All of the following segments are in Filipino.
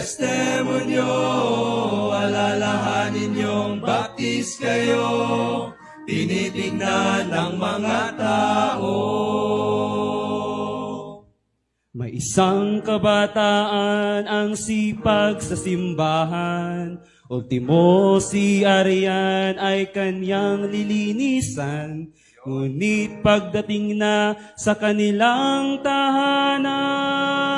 testimonyo, alalahanin niyong baptis kayo, tinitignan ng mga tao. May isang kabataan ang sipag sa simbahan. Ultimo si Arian ay kanyang lilinisan. Ngunit pagdating na sa kanilang tahanan,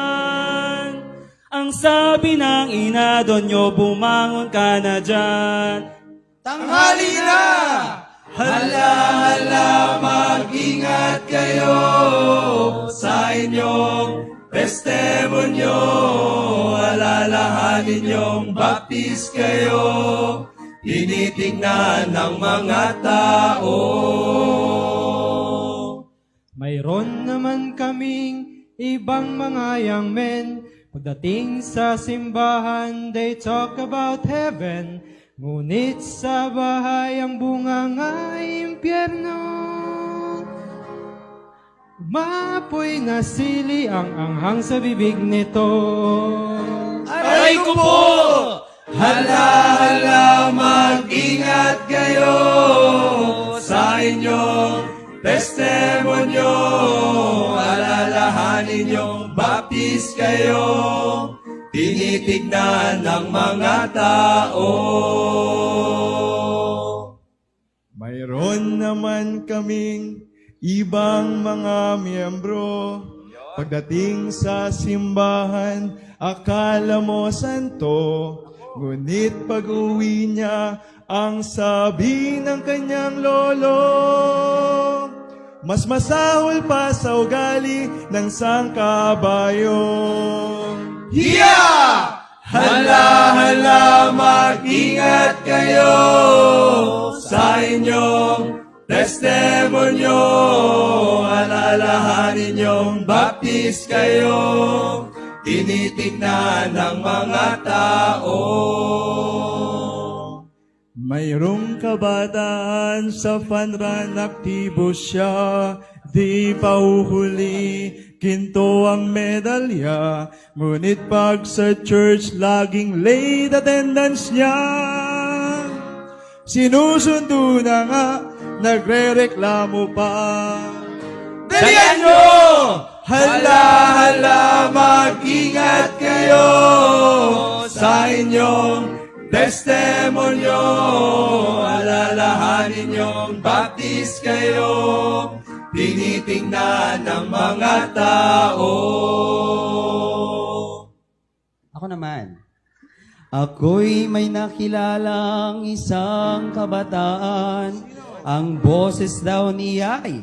ang sabi ng ina, doon nyo bumangon ka na dyan. Tanghali na! Hala, hala, mag-ingat kayo sa inyong testimonyo. Alalahanin niyong baptis kayo, tinitignan ng mga tao. Mayroon naman kaming ibang mga young men Pagdating sa simbahan, they talk about heaven Ngunit sa bahay ang bunga nga impyerno Mapoy na sili ang anghang sa bibig nito Aray ko po! Hala, hala, mag-ingat kayo sa inyong testimonyo. Niyong baptis kayo, tinitignan ng mga tao. Mayroon naman kaming ibang mga miyembro. Pagdating sa simbahan, akala mo santo. Ngunit pag uwi niya, ang sabi ng kanyang lolo, mas masahol pa sa ugali ng sangkabayo. Hiya! Hala, hala, mag-ingat kayo sa inyong testimonyo. Alalahanin niyong baptis kayo, tinitignan ng mga tao. Mayroong kabataan sa fanran aktibo siya, di pa uhuli, ginto ang medalya, ngunit pag sa church laging late attendance niya. Sinusundo na nga, nagre-reklamo pa. Dalian nyo! Hala, hala, mag-ingat kayo sa inyong testimonyo. Alalahanin niyong baptis kayo, tinitingnan ng mga tao. Ako naman. Ako'y may nakilalang isang kabataan. Ang boses daw niya'y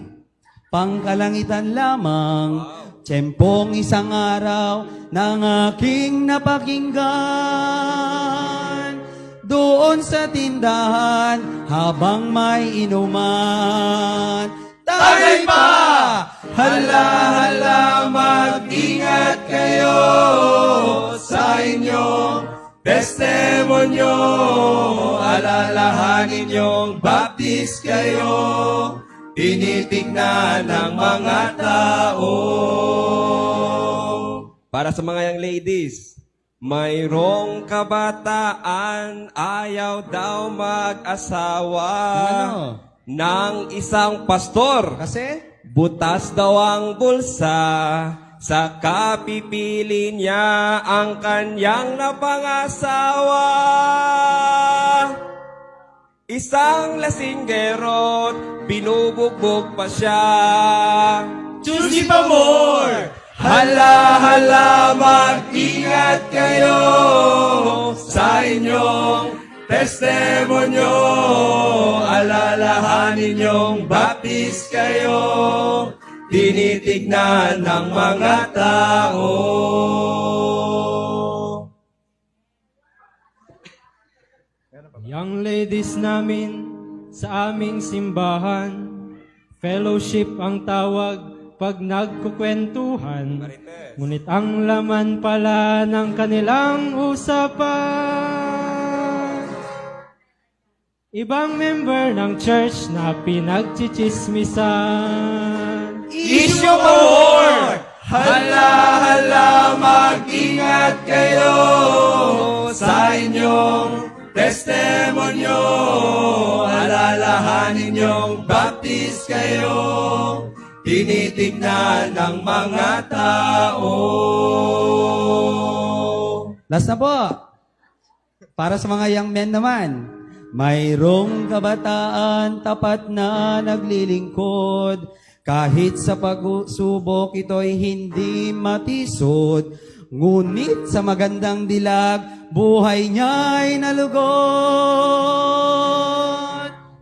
pangkalangitan lamang. Tiyempong isang araw ng aking napakinggan. Doon sa tindahan habang may inuman. Tagay pa! Hala, hala, mag-ingat kayo sa inyong testimonyo. Alalahanin niyong baptis kayo, tinitignan ng mga tao. Para sa mga young ladies, mayroong kabataan ayaw daw mag-asawa Ano? ng isang pastor. Kasi? Butas daw ang bulsa, sa kapipili niya ang kanyang napangasawa. Isang lasinggero, binubugbog pa siya. Choose pa more! Hala, hala, mag-ingat kayo sa inyong testimonyo. Alalahanin niyong baptis kayo, tinitignan ng mga tao. Young ladies namin sa aming simbahan, fellowship ang tawag pag nagkukwentuhan. Ngunit ang laman pala ng kanilang usapan. Ibang member ng church na pinagchichismisan. Issue more! Hala, hala, mag-ingat kayo sa inyong testemonyo. Alalahanin niyong baptist kayo, tinitignan ng mga tao. Last na po. Para sa mga young men naman. Mayroong kabataan tapat na naglilingkod. Kahit sa pagsubok ito'y hindi matisod. Ngunit sa magandang dilag, buhay niya'y nalugod.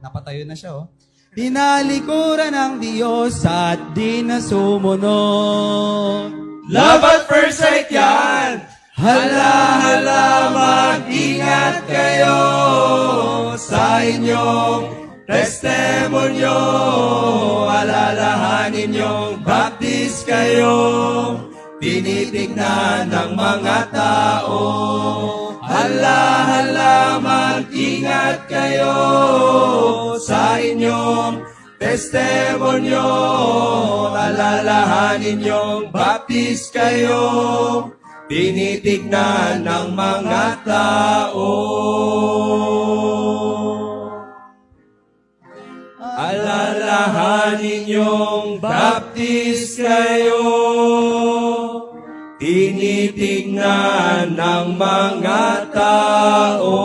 Napatayo na siya, oh. Tinalikuran ng Diyos at di na. Love at first sight yan! Hala, hala, mag-ingat kayo sa inyong testemonyo. Alalahanin niyong baptist kayo, tinitignan ng mga tao. Hala, hala, mag-ingat kayo sa inyong testemonyo. Alalahanin niyong baptist kayo, tinitignan ng mga tao. Alalahanin niyong baptist kayo, tinitignan ng mga tao.